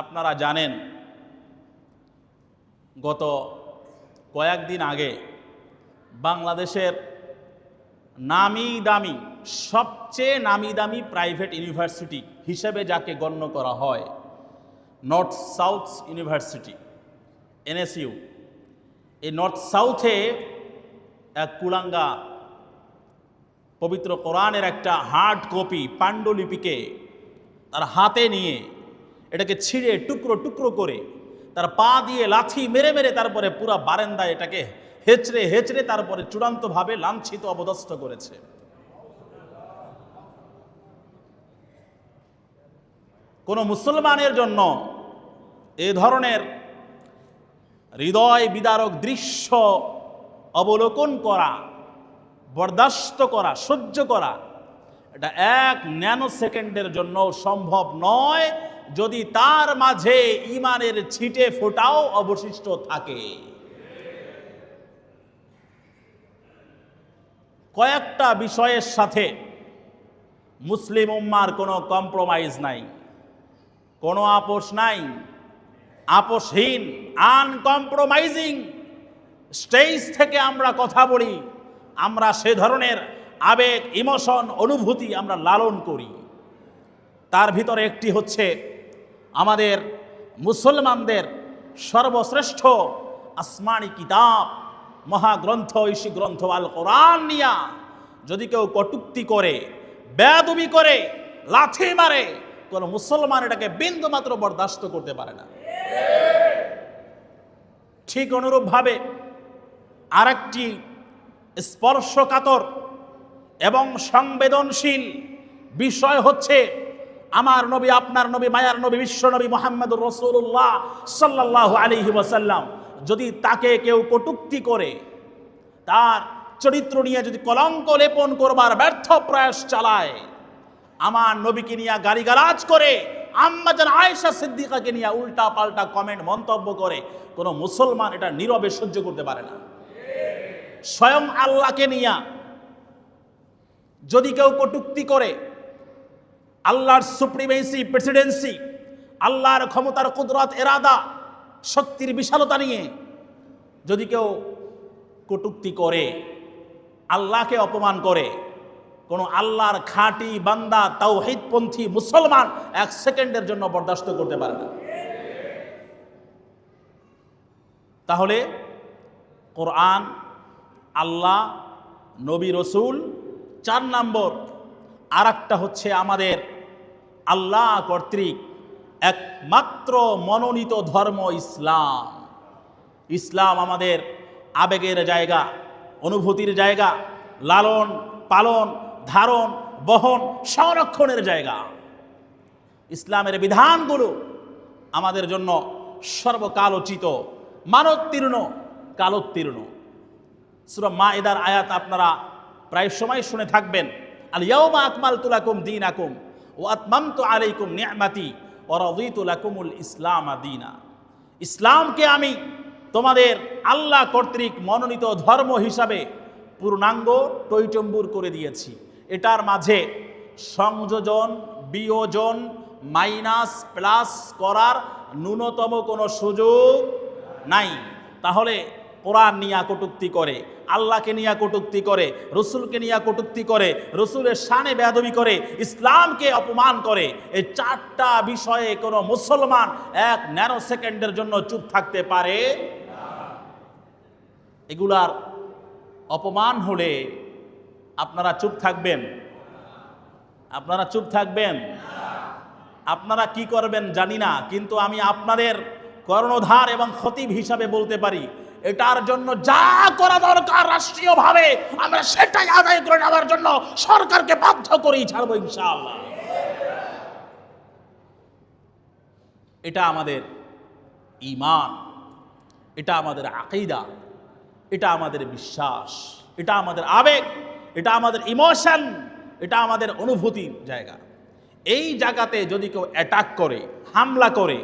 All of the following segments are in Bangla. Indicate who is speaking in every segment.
Speaker 1: আপনারা জানেন, গত কয়েকদিন আগে বাংলাদেশের নামি দামি সবচেয়ে নামি দামি প্রাইভেট ইউনিভার্সিটি হিসেবে যাকে গণ্য করা হয়, নর্থ সাউথ ইউনিভার্সিটি, এনএসইউ। এই নর্থ সাউথে এক কুলাঙ্গা পবিত্র কোরআনের একটা হার্ড কপি পাণ্ডুলিপিকে তার হাতে নিয়ে এটাকে ছিঁড়ে টুকরো টুকরো করে তার পা দিয়ে লাথি মেরে মেরে তারপরে পুরা বারেন্দায় এটাকে হেচড়ে হেচড়ে তারপরে চূড়ান্তভাবে লাঞ্ছিত অবদস্থ করেছে। কোনো মুসলমানের জন্য এ ধরনের হৃদয় বিদারক দৃশ্য অবলোকন করা, বরদাস্ত করা, সহ্য করা, এটা এক ন্যানো সেকেন্ডের জন্য সম্ভব নয়। যদি তার মাঝে ইমানের ছিটে ফোটাও অবশিষ্ট থাকে। কয়েকটা বিষয়ের সাথে মুসলিম উম্মার কোনো কম্প্রোমাইজ নাই, কোনো আপোষ নাই, আপোষহীন আনকম্প্রোমাইজিং স্টেজ থেকে আমরা কথা বলি, আমরা সে ধরনের আবেগ ইমোশন অনুভূতি আমরা লালন করি। তার ভিতরে একটি হচ্ছে আমাদের মুসলমানদের সর্বশ্রেষ্ঠ আসমানি কিতাব, মহাগ্রন্থ, ঐশী গ্রন্থ, আল কোরআন নিয়া যদি কেউ কটুক্তি করে বেদবি করে, লাথি মারে, কোন মুসলমান এটাকে বিন্দু মাত্র বরদাস্ত করতে পারে না। ঠিক অনুরূপভাবে আরেকটি স্পর্শকাতর এবং সংবেদনশীল বিষয় হচ্ছে আমার নবী, আপনার নবী, মায়ার নবী, বিশ্ব নবী মোহাম্মদ রসুল্লাহ সাল্লাহ আলিহি ওয়াসাল্লাম যদি তাকে কেউ কটুক্তি করে, তার চরিত্র নিয়ে যদি কলঙ্ক লেপন করবার ব্যর্থ প্রয়াস চালায়, আমার নবীকে নিয়ে গালিগালাজ করে, আম্মাজান আয়েশা সিদ্দিকাকে নিয়ে উল্টা পাল্টা কমেন্ট, মন্তব্য করে, কোনো মুসলমান এটা নীরবে সহ্য করতে পারে না। স্বয়ং আল্লাহকে নিয়া যদি কেউ কটুক্তি করে আল্লাহর সুপ্রিমেসি প্রেসিডেন্সি আল্লাহর ক্ষমতার কুদরত, এরাদা, শক্তির বিশালতা নিয়ে যদি কেউ কটুক্তি করে, আল্লাহকে অপমান করে, কোনো আল্লাহর খাঁটি বান্দা, তাওহিদপন্থী মুসলমান এক সেকেন্ডের জন্য বরদাস্ত করতে পারে না। তাহলে কোরআন, আল্লাহ, নবী, রসুল, চার নম্বর আর হচ্ছে আমাদের আল্লাহ কর্তৃক একমাত্র মনোনীত ধর্ম ইসলাম। ইসলাম আমাদের আবেগের জায়গা, অনুভূতির জায়গা, লালন, পালন, ধারণ, বহন, সংরক্ষণের জায়গা। ইসলামের বিধানগুলো আমাদের জন্য সর্বকালোচিত মানোত্তীর্ণ কালোত্তীর্ণ। সুরা মা এদার আয়াত আপনারা প্রায় সময় শুনে থাকবেন। আল ইয়াউমা আকমাল তুলাকুম দিন আকুম ও আতমামতু আলাইকুম নিয়ামাতি ও রদিতুলাকুমুল ইসলাম দিনা। ইসলামকে আমি তোমাদের আল্লাহ কর্তৃক মনোনীত ধর্ম হিসাবে পূর্ণাঙ্গ টৈটম্বুর করে দিয়েছি। এটার মাঝে সংযোজন, বিয়োজন, মাইনাস, প্লাস করার ন্যূনতম কোনো সুযোগ নাই। তাহলে কোরআন নিয়ে কটুক্তি করে, আল্লাহকে নিয়ে কটুক্তি করে, রসুলকে নিয়ে কটুক্তি করে, রসুলের শানে বেদবি করে, ইসলামকে অপমান করে, এই চারটা বিষয়ে কোনো মুসলমান এক ন্যানো সেকেন্ডের জন্য চুপ থাকতে পারে? এগুলার অপমান হলে আপনারা চুপ থাকবেন। আপনারা চুপ থাকবেন। আপনারা কি করবেন জানি না, কিন্তু আমি আপনাদের কর্ণধার এবং খতিব হিসাবে বলতে পারি এটার জন্য যা করা দরকার রাষ্ট্রীয়ভাবে, আমরা সেটাই আদায় করে নেওয়ার জন্য সরকারকে বাধ্য করেই ছাড়বো ইনশাআল্লাহ। এটা আমাদের ইমান এটা আমাদের আকিদা, এটা আমাদের বিশ্বাস, এটা আমাদের আবেগ, এটা আমাদের ইমোশন, এটা আমাদের অনুভূতির জায়গা। এই জায়গাতে যদি কেউ অ্যাটাক করে, হামলা করে,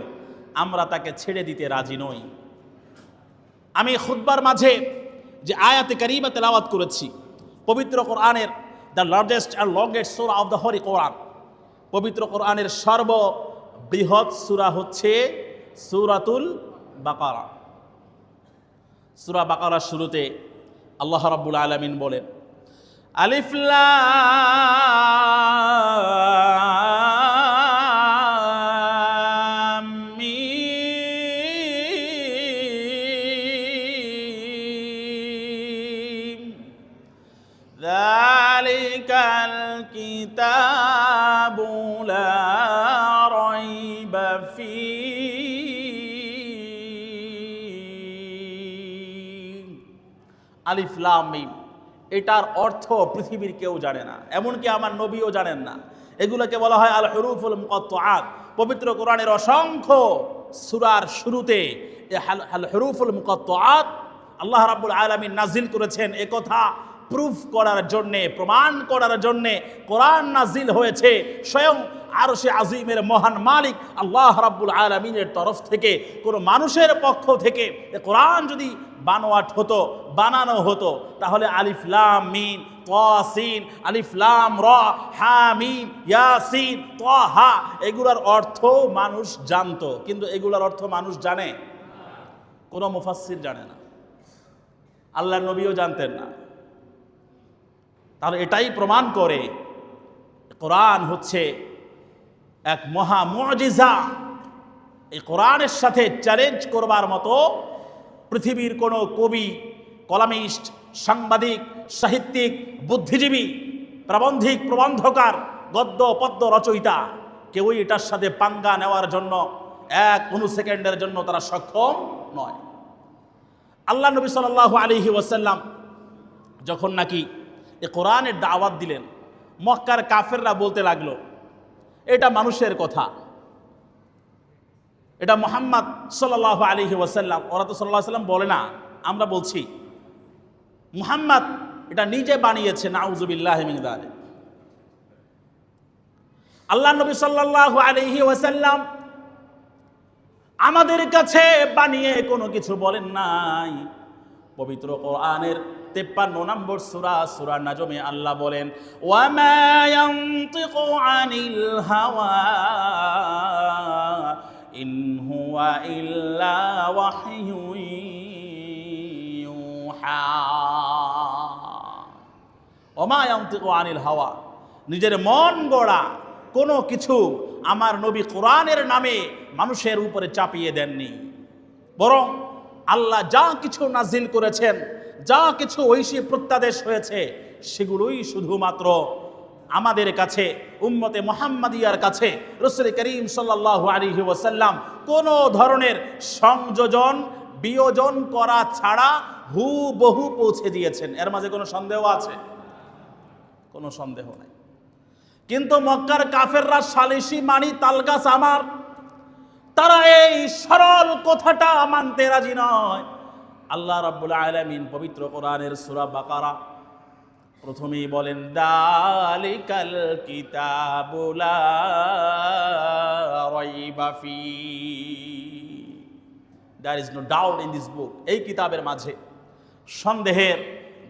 Speaker 1: আমরা তাকে ছেড়ে দিতে রাজি নই। আমি খুদ্বার মাঝে যে আয়াতে কারিমা তেলাওয়াত করেছি, পবিত্র কোরআনের the largest and longest surah of the holy Quran পবিত্র কোরআনের সর্ব বৃহৎ সূরা হচ্ছে সূরাতুল বাকারা। সূরা বাকারার শুরুতে আল্লাহ রাব্বুল আলামিন বলেন, আলিফ আলিফ এটার অর্থ পৃথিবীর কেউ জানে না, এমনকি আমার নবীও জানেন না। এগুলোকে বলা হয় আল হরুফুল মুকত্তাআত। পবিত্র কোরআনের অসংখ্য সুরার শুরুতে আল হরুফুল মুকত্তাআত আল্লাহ রাব্বুল আলামিন নাজিল করেছেন। একথা প্রুফ করার জন্যে, প্রমাণ করার জন্যে কোরআন নাজিল হয়েছে। স্বয়ং আরও সে আজিমের মহান মালিক আল্লাহ রাব্বুল আলমিনের তরফ থেকে, কোনো মানুষের পক্ষ থেকে কোরআন যদি বানোয়াট হতো, বানানো হতো, তাহলে আলিফলাম মিন তাসিন আলিফলাম র, হা, মিম ইয়াসিন হা, এগুলোর অর্থ মানুষ জানতো। কিন্তু এগুলার অর্থ মানুষ জানে? কোনো মুফাসসির জানে না। আল্লাহ নবীও জানতেন না। তাহলে এটাই প্রমাণ করে কোরআন হচ্ছে এক মহা মুজিজা। এই কোরআনের সাথে চ্যালেঞ্জ করবার মতো পৃথিবীর কোনো কবি, কলামিস্ট, সাংবাদিক, সাহিত্যিক, বুদ্ধিজীবী, প্রাবন্ধিক, প্রবন্ধকার, গদ্য, পদ্য রচয়িতা কেউই এটার সাথে পাঙ্গা নেওয়ার জন্য এক অনুসেকেন্ডের জন্য তারা সক্ষম নয়। আল্লাহ নবী সাল্লাল্লাহু আলাইহি ওয়াসাল্লাম যখন নাকি এ কোরআনের দাওয়াত দিলেন। মক্কার কাফেররা বলতে লাগল, এটা মানুষের কথা। এটা মোহাম্মদ সাল্লাহ আলহি ওয়াসাল্লাম, ওরা তো সাল্লাহ সাল্লাম বলে না, আমরা বলছি, মুহাম্মদ এটা নিজে বানিয়েছে নাউজুবিল্লাহ মিংদারে আল্লাহ নবী সাল্লাহ আলহি ওয়াসাল্লাম আমাদের কাছে বানিয়ে কোনো কিছু বলেন নাই। পবিত্র কোরআনের তেপ্পান্ন নম্বর সুরা সুরা নাজমে আল্লাহ বলেন আনিল হাওয়া ইয়ানতিকু আনিল হাওয়া, নিজের মন গড়া কোনো কিছু আমার নবী কোরআনের নামে মানুষের উপরে চাপিয়ে দেননি। বরং আল্লাহ যা কিছু নাজিল করেছেন যা কিছু ঐশী প্রত্যাদেশ হয়েছে, সেগুলোই শুধুমাত্র আমাদের কাছে, উম্মতে মোহাম্মদিয়ার কাছে, রসুল করিম সাল্লাহ আলিহি কোনো ধরনের সংযোজন, বিয়োজন করা ছাড়া হু বহু পৌঁছে দিয়েছেন। এর মাঝে কোনো সন্দেহ আছে? কোনো সন্দেহ নাই। কিন্তু মক্কার কাফেররা সালিসি মানি তালগাছ আমার, তারা এই সরল কথাটা মানতে রাজি নয়। আল্লাহ রাব্বুল আলামিন পবিত্র কোরআনের সূরা বাকারা প্রথমেই বলেন, দালিকাল কিতাবুলা রাইবা ফি। There is no doubt in this book এই কিতাবের মাঝে সন্দেহের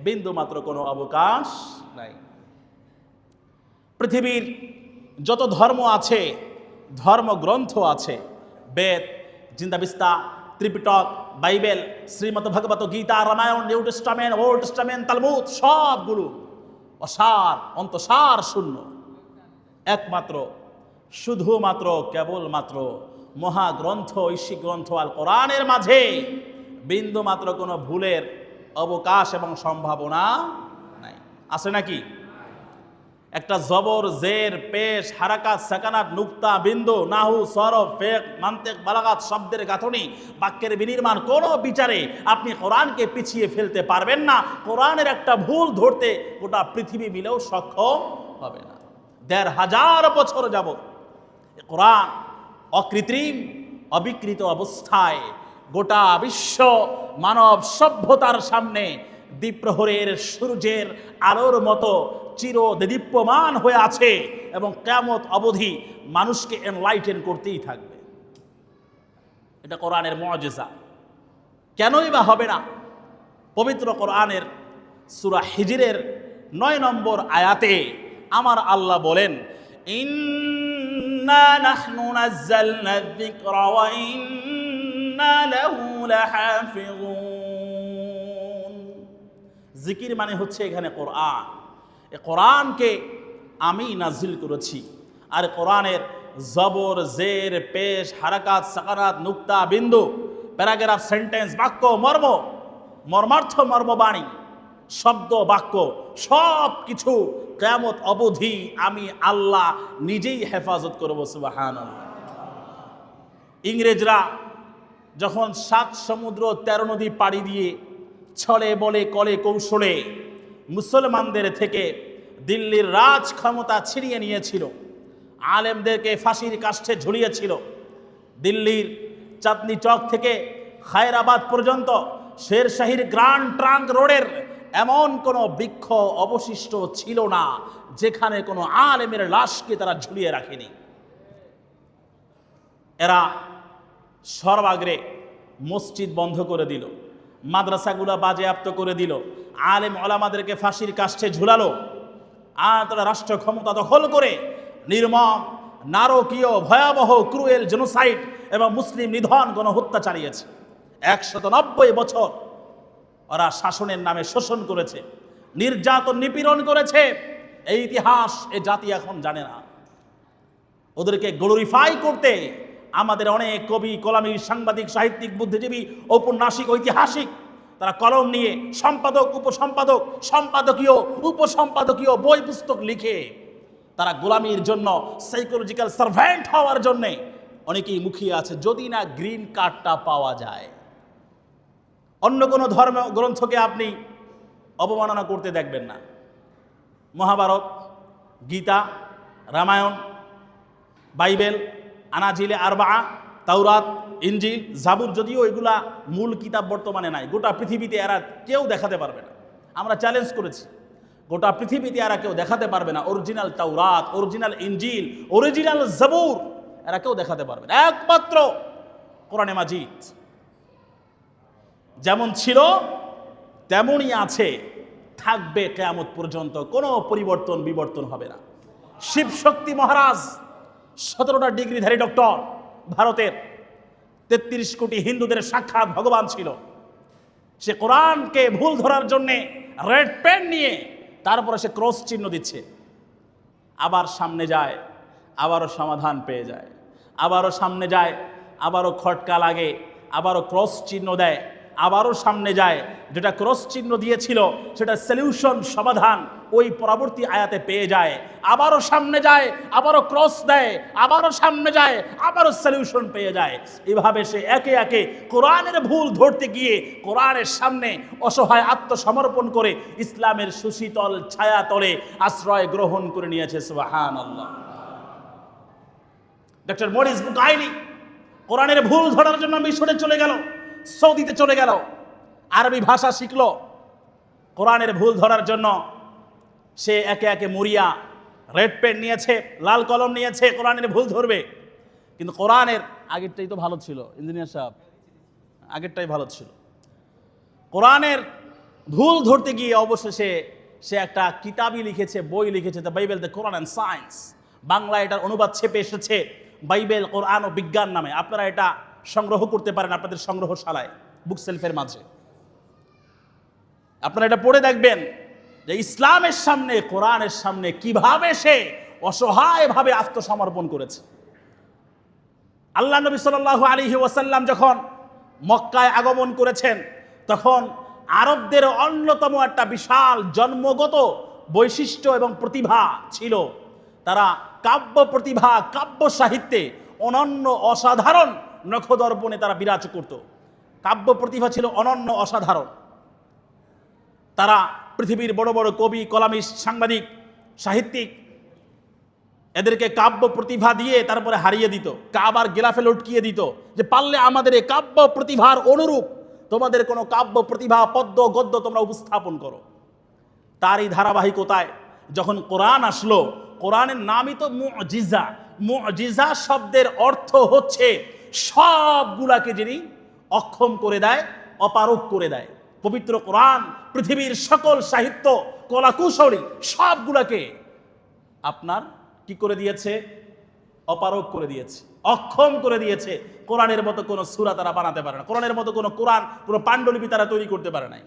Speaker 1: বিন্দু মাত্র কোনো অবকাশ নাই। পৃথিবীর যত ধর্ম আছে, ধর্মগ্রন্থ আছে, Veda Zend Avesta Tripitaka Bible, Shrimad Bhagavad Gita, Ramayana, New Testament, Old Testament, Talmud, সবগুলো অসার, অন্তসার শূন্য। একমাত্র, শুধুমাত্র, কেবলমাত্র মহাগ্রন্থ, ঐশী গ্রন্থ আল কোরআনের মাঝে বিন্দু মাত্র কোনো ভুলের অবকাশ এবং সম্ভাবনা নাই। আছে নাকি? একটা জবর, জের, পেশ, হারাকাত, সাকানাত, নুক্তা, বিন্দু, নাহু সরফ ফেক, মান্তেক, বালাগাত শব্দের গাঁথনি, বাক্যের বিনির্মাণ কোনো বিচারে আপনি কোরআনকে পিছিয়ে ফেলতে পারবেন না। কোরআনের একটা ভুল ধরতে গোটা পৃথিবী মিলেও সক্ষম হবে না। দেড় হাজার বছর যাব কোরআন অকৃত্রিম, অবিকৃত অবস্থায় গোটা বিশ্ব মানব সভ্যতার সামনে দ্বীপ্রহরের সূর্যের আলোর মতো চির দেদীপ্যমান হয়ে আছে এবং কেমত অবধি মানুষকে এনলাইটেন করতেই থাকবে। এটা কোরআনের মজেজা। কেনই বা হবে না? পবিত্র কোরআনের সুরা হিজিরের নয় নম্বর আয়াতে আমার আল্লাহ বলেন জিকির মানে হচ্ছে এখানে কোরআন। এ কোরআনকে আমি নাজিল করেছি। আর কোরআনের জবর, জের, পেশ, হারাকাত, সাকারাত, নুক্তা, বিন্দু, প্যারাগ্রাফ, সেন্টেন্স, বাক্য, মর্ম, মর্মার্থ, মর্মবাণী, শব্দ, বাক্য সব কিছু কেয়ামত অবধি আমি আল্লাহ নিজেই হেফাজত করব সুবাহান ইংরেজরা যখন সাত সমুদ্র, তেরো নদী পাড়ি দিয়ে ছলে, বলে, কলে, কৌশলে মুসলমানদের থেকে দিল্লির রাজ ক্ষমতা ছিনিয়ে নিয়েছিল। আলেমদেরকে ফাঁসির কাষ্ঠে ঝুলিয়েছিল। দিল্লির চাঁদনি চক থেকে হায়রাবাদ পর্যন্ত শেরশাহির গ্রান্ড ট্রাঙ্ক রোডের এমন কোনো বৃক্ষ অবশিষ্ট ছিল না, যেখানে কোনো আলেমের লাশকে তারা ঝুলিয়ে রাখেনি। এরা সর্বাগ্রে মসজিদ বন্ধ করে দিল, মাদ্রাসাগুলো বাজেয়াপ্ত করে দিল আলেম ওলামাদেরকে ফাঁসির কাষ্ঠে ঝুলালো। আর তারা রাষ্ট্র ক্ষমতা দখল করে নির্মম, নারকীয়, ভয়াবহ, ক্রুয়েল জেনোসাইড এবং মুসলিম নিধন গণহত্যা চালিয়েছে। একশত নব্বই বছর ওরা শাসনের নামে শোষণ করেছে, নির্যাতন নিপীড়ন করেছে। এই ইতিহাস, এ জাতি এখন জানে না। ওদেরকে গ্লোরিফাই করতে আমাদের অনেক কবি কলামী সাংবাদিক, সাহিত্যিক, বুদ্ধিজীবী, ঔপন্যাসিক, ঐতিহাসিক তারা কলম নিয়ে সম্পাদক, উপসম্পাদক, সম্পাদকীয়, উপসম্পাদকীয় বই পুস্তক লিখে তারা গোলামির জন্য সাইকোলজিক্যাল সার্ভেন্ট হওয়ার জন্যে অনেকেই মুখিয়ে আছে, যদি না গ্রিন কার্ডটা পাওয়া যায়। অন্য কোনো ধর্ম গ্রন্থকে আপনি অবমাননা করতে দেখবেন না। মহাভারত, গীতা, রামায়ণ, বাইবেল, আনাজিলে আরবা তাওরাত ইঞ্জিল জাবুর যদিও এগুলা মূল কিতাব বর্তমানে নাই, গোটা পৃথিবীতে এরা কেউ দেখাতে পারবে না। আমরা চ্যালেঞ্জ করেছি। গোটা পৃথিবীতে এরা কেউ দেখাতে পারবে না অরিজিনাল তাওরাত অরিজিনাল ইঞ্জিল অরিজিনাল জাবুর, এরা কেউ দেখাতে পারবে না। একমাত্র কোরআনে মাজিদ। যেমন ছিল, তেমনই আছে, থাকবে কেয়ামত পর্যন্ত, কোনো পরিবর্তন, বিবর্তন হবে না। শিব শক্তি মহারাজ, সতেরোটা ডিগ্রিধারী ডক্টর ভারতের তেত্রিশ কোটি হিন্দুদের সাক্ষাৎ ভগবান ছিল। সে কোরআনকে ভুল ধরার জন্যে রেড পেন নিয়ে তারপরে সে ক্রস চিহ্ন দিচ্ছে। আবার সামনে যায়, আবারও সমাধান পেয়ে যায়। আবারও সামনে যায়, আবারও খটকা লাগে, আবারও ক্রস চিহ্ন দেয়, আবারও সামনে যায়। যেটা ক্রস চিহ্ন দিয়েছিল, সেটা সলিউশন, সমাধান ওই পরবর্তী আয়াতে পেয়ে যায়। আবারও সামনে যায়, আবারও ক্রস দেয়, আবারও সামনে যায়, আবারও সলিউশন পেয়ে যায়। এভাবে সে একে একে কোরআনের ভুল ধরতে গিয়ে কোরআনের সামনে অসহায় আত্মসমর্পণ করে ইসলামের সুশীতল ছায়াতলে আশ্রয় গ্রহণ করে নিয়েছে সুবাহান আল্লাহ ডক্টর মরিস বুকাইনি কোরআনের ভুল ধরার জন্য মিশরে চলে গেল, সৌদিতে চলে গেল, আরবি ভাষা শিখল। কোরআনের ভুল ধরার জন্য সে একে একে মরিয়া রেড পেন নিয়েছে, লাল কলম নিয়েছে, কোরআনের ভুল ধরবে। কিন্তু কোরআনের আগেরটাই তো ভালো ছিল, ইঞ্জিনিয়ার সাহেব। আগেরটাই ভালো ছিল। কোরআনের ভুল ধরতে গিয়ে অবশেষে সে একটা কিতাবই লিখেছে, বই লিখেছে the Bible the Quran and science Bangla এটার অনুবাদ ছেপে এসেছে বাইবেল কোরআন ও বিজ্ঞান নামে। আপনারা এটা সংগ্রহ করতে পারেন আপনাদের সংগ্রহশালায় বুক সেলফের মাঝে। আপনারা এটা পড়ে দেখবেন। যে ইসলামের সামনে, কোরআনের সামনে কীভাবে সে অসহায়ভাবে আত্মসমর্পণ করেছে। আল্লাহ নবী সাল্লাহ আলিহি ওয়াসাল্লাম যখন মক্কায় আগমন করেছেন, তখন আরবদের অন্যতম একটা বিশাল জন্মগত বৈশিষ্ট্য এবং প্রতিভা ছিল। তারা কাব্য প্রতিভা, কাব্য সাহিত্যে অনন্য অসাধারণ নখদর্পণে তারা বিরাজ করত। কাব্য প্রতিভা ছিল অনন্য অসাধারণ। তারা পৃথিবীর বড় বড় কবি কলামী সাংবাদিক, সাহিত্যিক, এদেরকে কাব্য প্রতিভা দিয়ে তারপরে হারিয়ে দিত, কাবার গেলাফে লটকিয়ে দিত, যে পারলে আমাদের এই কাব্য প্রতিভার অনুরূপ তোমাদের কোনো কাব্য প্রতিভা, পদ্য, গদ্য তোমরা উপস্থাপন করো। তারই ধারাবাহিকতায় যখন কোরআন আসলো, কোরআনের নামই তো মুজিজা। মুজিজা শব্দের অর্থ হচ্ছে সবগুলাকে যিনি অক্ষম করে দেয় অপারক করে দেয়। পবিত্র কোরআন, পৃথিবীর সকল সাহিত্য, কলাকুশলী সবগুলাকে আপনার কি করে দিয়েছে? অপারক করে দিয়েছে, অক্ষম করে দিয়েছে। কোরআনের মতো কোনো সুরা তারা বানাতে পারে না। কোরআনের মতো কোনো কোরআন, কোনো পাণ্ডুলিপি তারা তৈরি করতে পারে নাই।